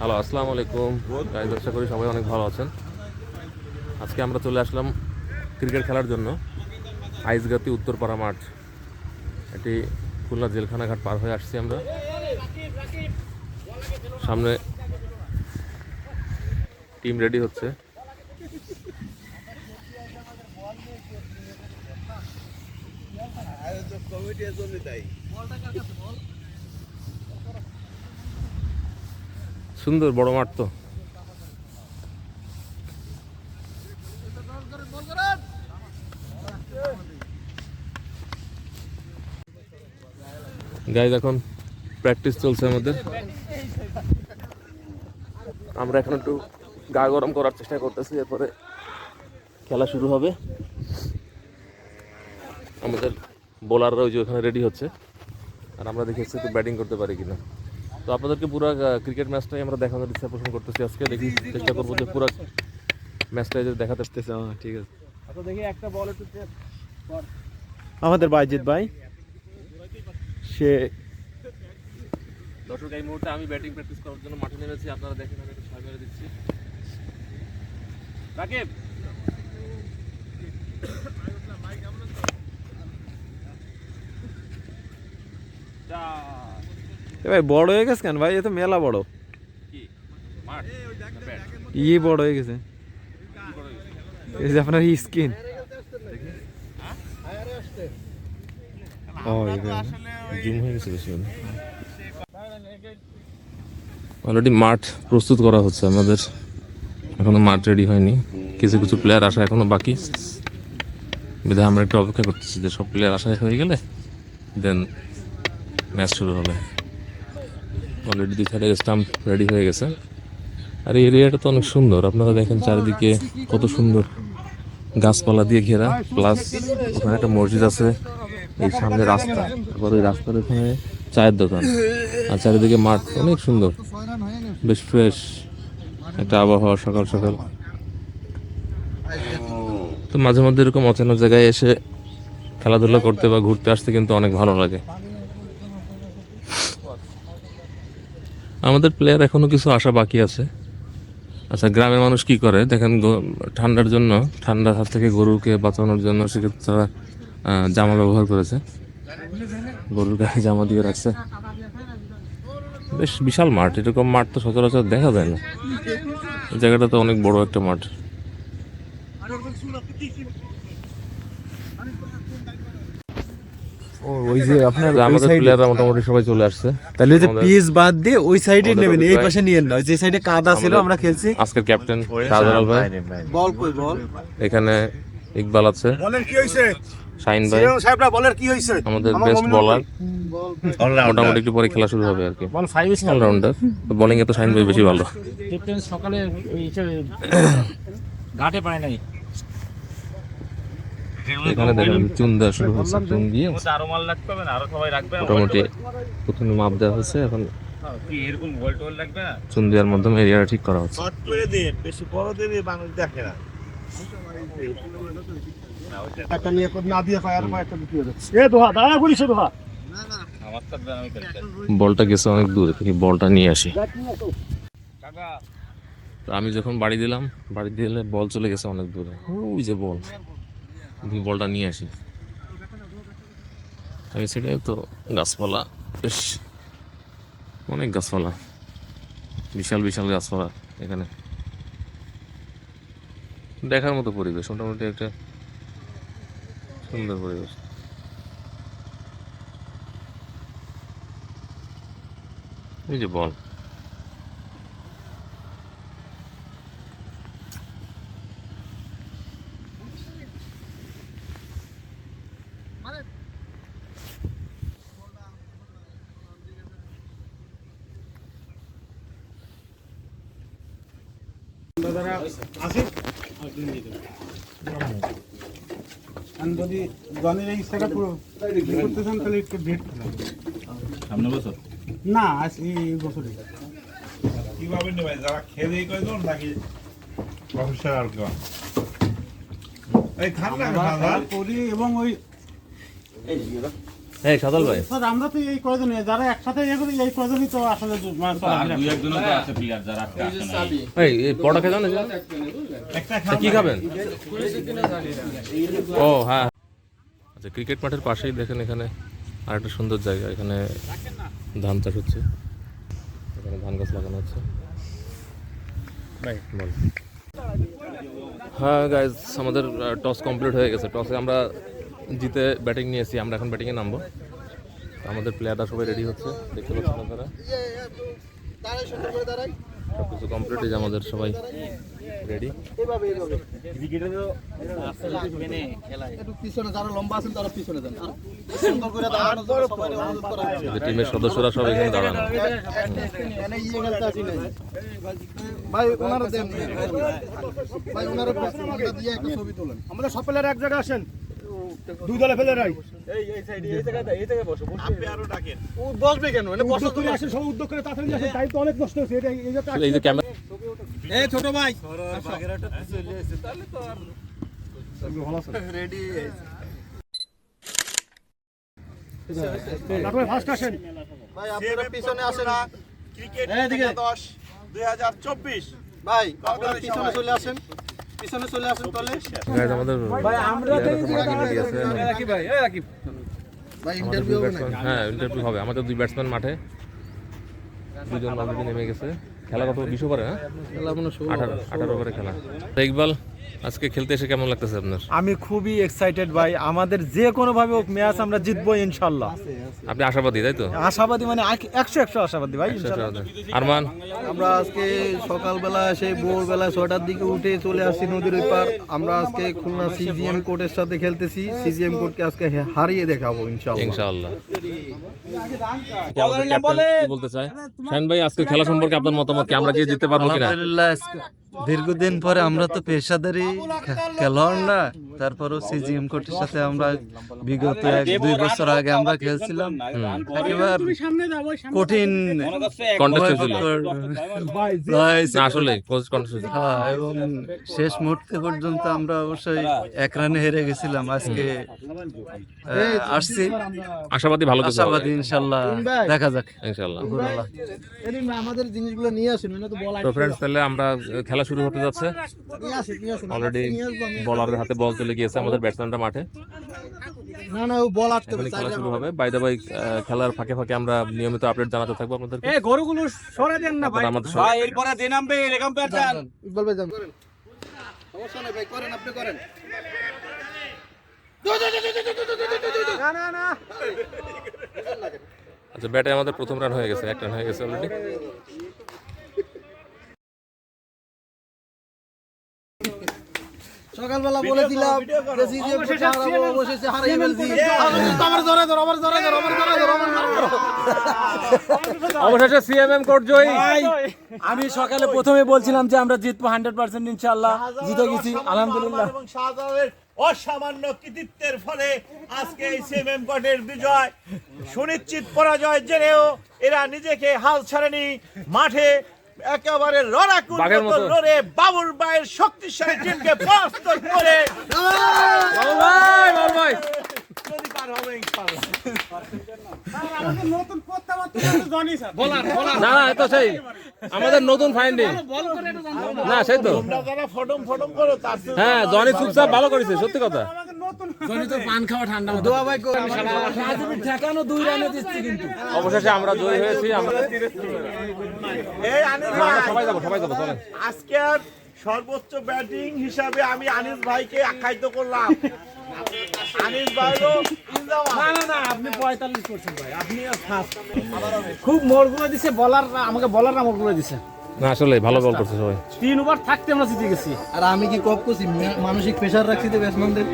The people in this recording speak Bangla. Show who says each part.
Speaker 1: হ্যালো, আসসালামু আলাইকুম। গাইজ, আশা করি সবাই অনেক ভালো আছেন। আজকে আমরা চলে আসলাম ক্রিকেট খেলার জন্য আইসগাতি উত্তরপাড়া মাঠ। এটি খুলনা জেলখানা ঘাট পার হয়ে আসছি আমরা। সামনে টিম রেডি হচ্ছে। সুন্দর, বড় মাঠ তো। গাইজ এখন প্র্যাকটিস চলছে আমাদের। আমরা এখন একটু গা গরম করার চেষ্টা করতেছি, এরপরে খেলা শুরু হবে। আমাদের বোলাররা ওই যে ওখানে রেডি হচ্ছে। আর আমরা দেখি একটু ব্যাটিং করতে পারি কিনা। তো আপনাদেরকে পুরো ক্রিকেট ম্যাচটাই আমরা দেখানোর ইচ্ছা পোষণ করতেছি আজকে। দেখি চেষ্টা করব যে পুরো ম্যাচটাই যদি দেখাতে
Speaker 2: আসতেছে হ্যাঁ, ঠিক আছে।
Speaker 3: আচ্ছা দেখি একটা বল একটু
Speaker 2: আমাদের বাইজিৎ ভাই সে
Speaker 1: দর্শক এই মুহূর্তে আমি ব্যাটিং প্র্যাকটিস করার জন্য মাঠে নেমেছি। আপনারা দেখেন আমি একটু ছয় মেরে দিচ্ছি। রাকিব!
Speaker 2: এ ভাই বড় হয়ে গেছে কেন? ভাই এ তো মেলা বড়। ই বড় হয়ে গেছে। এই যে আপনার স্কিন।
Speaker 1: হয়ে গেছে অলরেডি মাঠ প্রস্তুত করা হচ্ছে আমাদের। এখনও মাঠ রেডি হয়নি। কিছু কিছু প্লেয়ার আসা এখনও বাকি। বিধায় আমরা একটু অপেক্ষা করতেছি যে সব প্লেয়ার আসা হয়ে গেলে দেন ম্যাচ শুরু হবে। অলরেডি দুই সাইডে স্টাম্প রেডি হয়ে গেছে। আর এই এরিয়াটা তো অনেক সুন্দর। আপনারা দেখেন চারিদিকে কত সুন্দর গাছপালা দিয়ে ঘেরা। প্লাস ওখানে একটা মসজিদ আছে, এই সামনে রাস্তা। তারপর ওই রাস্তার ওখানে চায়ের দোকান। আর চারিদিকে মাঠ, অনেক সুন্দর। বেশ ফ্রেশ একটা আবহাওয়া সকাল সকাল। তো মাঝে মধ্যে এরকম অচেনা জায়গায় এসে খেলাধুলা করতে বা ঘুরতে আসতে কিন্তু অনেক ভালো লাগে। আমাদের প্লেয়ার এখনও কিছু আশা বাকি আছে। আচ্ছা গ্রামের মানুষ কি করে? দেখেন ঠান্ডার জন্য ঠান্ডার হাত থেকে গরুকে বাঁচানোর জন্য সেক্ষেত্রে তারা জামা ব্যবহার করেছে। গরুর গায়ে জামা দিয়ে রাখছে। বেশ বিশাল মাঠ। এরকম মাঠ তো সচরাচর দেখা যায় না। জায়গাটা তো অনেক বড় একটা মাঠ
Speaker 2: ও ওই যে আপনার
Speaker 1: আমাদের প্লেয়াররা মোটামুটি সবাই চলে আসছে।
Speaker 2: তাহলে ওই যে পিস বাদ দিয়ে ওই সাইডে নেবেন এই পাশে নিয়েন না যে সাইডে কাদা ছিল আমরা খেলছি।
Speaker 1: আজকের ক্যাপ্টেন শাহজালাল ভাই।
Speaker 3: বল কই বল
Speaker 1: এখানে ইকবাল আছে।
Speaker 3: বলের কি হইছে?
Speaker 1: শাইন ভাই।
Speaker 3: সাহেবরা বলের কি হইছে?
Speaker 1: আমাদের বেস্ট বলার মোটামুটি একটু পরে খেলা শুরু হবে আর কি।
Speaker 3: বল ফাইভ
Speaker 1: অলরাউন্ডার বোলিং এ তো শাইন ভাই বেশি ভালো।
Speaker 3: ক্যাপ্টেন সকালে ঘাটে পায় নাই।
Speaker 1: এখানে দেখেন চুন দেওয়া শুরু হচ্ছে চুন দিয়ে
Speaker 3: আরও মাল রাখতে হবে আরও সবাই রাখবে
Speaker 1: মোটামুটি প্রথমে মাপ দেওয়া হচ্ছে এখন
Speaker 3: লাগবে?
Speaker 1: চুন দেওয়ার মাধ্যমে এরিয়াটা ঠিক করা হচ্ছে।
Speaker 4: শর্ট করে দিন বেশি বড় মানুষ দেখে না।
Speaker 3: একটা নিয়ে না দিয়ে পায় একটা দিতে হবে এ দোহা দাঁড়া করিস দোহা।
Speaker 4: আমার তো আমি খেলতে
Speaker 1: বলটা গেছে অনেক দূরে বলটা নিয়ে আসি। আমি যখন বাড়ি দিলাম বাড়ি দিলে বল চলে গেছে অনেক দূরে। ওই যে বল। আমি বলটা নিয়ে আসি। এই তো, গাছপালা, বেশ, অনেক গাছপালা, বিশাল বিশাল গাছপালা এখানে। দেখার মতো পরিবেশ, মোটামুটি একটা সুন্দর পরিবেশ। এই যে বল।
Speaker 5: আমি যদি জনের এই ইচ্ছাটা পুরো করতে চান তাহলে একটু ডেট
Speaker 4: সামনে বছর?
Speaker 5: না আজ এই বছরে।
Speaker 4: কীভাবে নেবে? যারা খেলে করে দেন নাকি প্রফেসর কেউ? এই ঠান্ডা
Speaker 5: করি এবং ওই
Speaker 1: হ্যাঁ সাদল ভাই।
Speaker 5: স্যার আমরা তো এই কয়জন যারা একসাথে ইয়ে করি এই কয়জনই তো আসলে মানে
Speaker 1: এই এই বড় খেয়ে যান কি খাবেন? ও হ্যাঁ। আচ্ছা ক্রিকেট মাঠের পাশেই দেখেন এখানে আরেকটা সুন্দর জায়গা এখানে ধান চাষ হচ্ছে। এখানে ধান গাছ লাগানো হচ্ছে বল। হ্যাঁ গাইজ আমাদের টস কমপ্লিট হয়ে গেছে। টসে আমরা জিতে ব্যাটিং নিয়েছি আমরা এখন ব্যাটিংয়ে নামবো। আমাদের প্লেয়াররা সবাই রেডি হচ্ছে দেখতে পাচ্ছেন আপনারা। সব কিছু কমপ্লিট হয়ে আমাদের সবাই রেডি
Speaker 3: একটু পিছনে যারা লম্বা আছেন তারা পিছনে যান আর সুন্দর করে দাঁড়ানো যাবে, সবাই অনুরোধ করা হচ্ছে।
Speaker 1: টিমের সদস্যরা সব এখানে দাঁড়ানো
Speaker 3: এনে ইয়ে খেলতে আসি নাই। ভাই ভাই জায়গায় আসেন দুই দলে ফেলে রাই ও বসবে কেন? মানে বসে করে আসেন সব উদ্যোগ করে তাড়াতাড়ি আসেন টাইম তো অনেক নষ্ট হয়েছে। এটা এই যে
Speaker 1: এই যে ক্যামেরা
Speaker 5: এই ছোট ভাই।
Speaker 3: ফার্স্ট আসেন।
Speaker 6: ভাই আপনারা পিছনে আসেন।
Speaker 4: ক্রিকেট
Speaker 5: এদিকে।
Speaker 4: দশ দুই হাজার চব্বিশ।
Speaker 6: ভাই আপনারা পিছনে চলে আসেন। পিছনে চলে আসেন তাহলে
Speaker 1: গাইজ আমাদের ভাই আমরা রেডি আছে।
Speaker 6: ভাই ইন্টারভিউ হবে
Speaker 1: হ্যাঁ ইন্টারভিউ হবে। আমাদের দুই ব্যাটসম্যান মাঠে। দুজন অলরেডি নেমে গেছে। খেলা কত বিশ ওভারে হ্যাঁ?
Speaker 6: খেলা মনে
Speaker 1: আঠারো আঠারো ওভারে খেলা। ইকবাল আজকে খেলতে এসে কেমন লাগতেছে আপনার?
Speaker 2: আমি খুবই এক্সাইটেড ভাই। আমাদের যে কোনো ভাবে হোক ম্যাচ আমরা জিতবো ইনশাল্লাহ।
Speaker 1: আপনি আশাবাদী তাই তো?
Speaker 2: আশাবাদী মানে আক- একশো একশো আশাবাদী ভাই ইনশাল্লাহ।
Speaker 1: আরমান?
Speaker 6: আমরা আজকে সকালবেলা সেই ভোরবেলা ছটার দিকে উঠে চলে আসছি নদীর ওই পার আমরা আজকে খুলনা সিজিএম কোর্টের সাথে খেলতেছি। সিজিএম কোর্টকে আজকে হারিয়ে দেখাবো ইনশাআল্লাহ
Speaker 1: ইনশাআল্লাহ। কি কি বলতে চাই শাহিন ভাই আজকে খেলা সম্পর্কে আপনার মতামত কি? আমরা গিয়ে জিততে পারব কিনা?
Speaker 7: আলহামদুলিল্লাহ দীর্ঘদিন পরে আমরা তো পেশাদারি খেলোয়াড় না। তারপরও সিজিএম কোর্টের সাথে আমরা বিগত এক দুই বছর আগে আমরা খেলছিলাম। একেবারে কঠিন
Speaker 1: আসলে
Speaker 7: হ্যাঁ, এবং শেষ মুহূর্তে পর্যন্ত আমরা অবশ্যই এক রানে হেরে গেছিলাম। আজকে আসছি।
Speaker 1: আশাবাদী ভালো
Speaker 7: আশাবাদী ইনশাল্লাহ। দেখা যাক।
Speaker 6: এদিন আমাদের জিনিসগুলো নিয়ে আসেন তো বল
Speaker 1: তো ফ্রেন্ডস তাহলে আমরা খেলা শুরু হতে যাচ্ছে। অলরেডি বলারের হাতে বল চলে গিয়েছে আমাদের ব্যাটসম্যানরা মাঠে
Speaker 6: না না ও বল আটকে
Speaker 1: খেলা শুরু হবে বাই দ্য বাই খেলার ফাঁকে ফাঁকে আমরা নিয়মিত আপডেট জানাতে থাকব আপনাদের
Speaker 5: এই গরুগুলো সরে দেন না ভাই
Speaker 1: আমাদের
Speaker 5: এরপরে দিন নামবে এরকম প্যাটার্ন
Speaker 6: ইকবাল যান সমস্যা নাই ভাই করেন আপনি করেন
Speaker 5: না না না
Speaker 1: আচ্ছা ব্যাটে আমাদের প্রথম রান হয়ে গেছে এক রান হয়ে গেছে অলরেডি
Speaker 6: সকালবেলা বলেছিলাম যে সিজিএম কোর্টে হারাবো অবশেষে হারিয়ে ফেলছি।
Speaker 3: আমার জোরে ধর আমার জোরে ধর আমার জোরে ধর আমার
Speaker 1: অবশেষে সিএমএম কোর্ট জয়ী।
Speaker 2: আমি সকালে প্রথমে বলছিলাম যে আমরা জিতবো হান্ড্রেড পার্সেন্ট ইনশাল্লাহ জিতে গেছি আলহামদুলিল্লাহ।
Speaker 4: অসামান্য কৃতিত্বের ফলে আজকে এই সিএমএম কোর্টের বিজয় সুনিশ্চিত পরাজয় জেনেও এরা নিজেকে হাল ছাড়েনি। মাঠে একেবারে লড়াকুর মতো। লড়ে বাবুর ভাইয়ের শক্তিশালী টিমকে পরাস্ত করে
Speaker 5: আমাদের নতুন প্রত্যাবর্তন জনি স্যার বলার বলার
Speaker 1: না না এ তো সেই আমাদের ফাইন্ডিং না সেই তো
Speaker 4: ফটম ফটম করো
Speaker 1: হ্যাঁ জনি চুপচাপ ভালো করেছে সত্যি কথা
Speaker 5: আমাদের নতুন
Speaker 6: দোয়া ভাই করেন
Speaker 2: ঠেকানো দুই রানে দিচ্ছি কিন্তু।
Speaker 1: অবশেষে আমরা জয়ী হয়েছি আমরা
Speaker 4: এই আনিস ভাই।
Speaker 1: সবাই যাব সবাই যাব চলেন।
Speaker 4: আজকের সর্বোচ্চ ব্যাটিং হিসাবে আমি আনিস ভাইকে আখ্যায়িত করলাম। আনিস ভাইও
Speaker 5: না না না আপনি পঁয়তাল্লিশ করছেন ভাই আপনি খুব মোড়গুলো দিছে বলার আমাকে বলার না মোড়গুলো দিছে।
Speaker 1: না আসলে ভালো বল করছে সবাই।
Speaker 5: তিন ওভার থাকতে আমরা জিতে গেছি।
Speaker 6: আর আমি কি কপ করছি? মানসিক প্রেশার রাখছি তো ব্যাটসম্যানদের